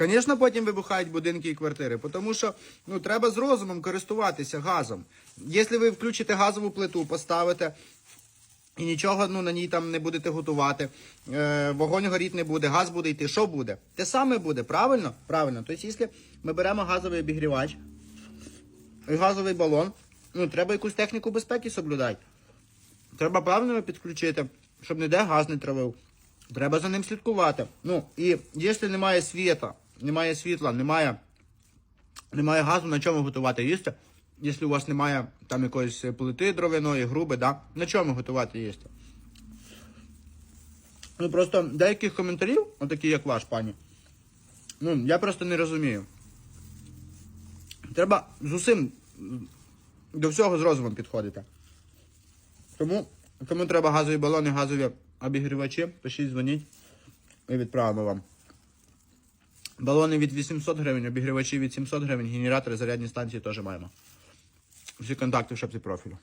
Звісно, потім вибухають будинки і квартири, тому що ну, треба з розумом користуватися газом. Якщо ви включите газову плиту, поставите і нічого ну, на ній там не будете готувати, е, вогонь горіти не буде, газ буде йти, що буде? Те саме буде, правильно? Правильно. Тобто, якщо ми беремо газовий обігрівач і газовий балон, ну, треба якусь техніку безпеки соблюдати. Треба правильно підключити, щоб ніде газ не травив. Треба за ним слідкувати. Ну, і якщо немає світа, немає світла, немає, немає газу, на чому готувати їсти. Якщо у вас немає там якоїсь плити дровяної, груби, да? на чому готувати їсти? Ну просто деяких коментарів, отакі як ваш, пані, ну, я просто не розумію. Треба з усім до всього з розумом підходити. Тому, кому треба газові балони, газові обігрівачі, пишіть, дзвоніть і відправимо вам. Балони від 800 гривень, обігрівачі від 700 гривень, генератори, зарядні станції теж маємо. Всі контакти в шапці профілю.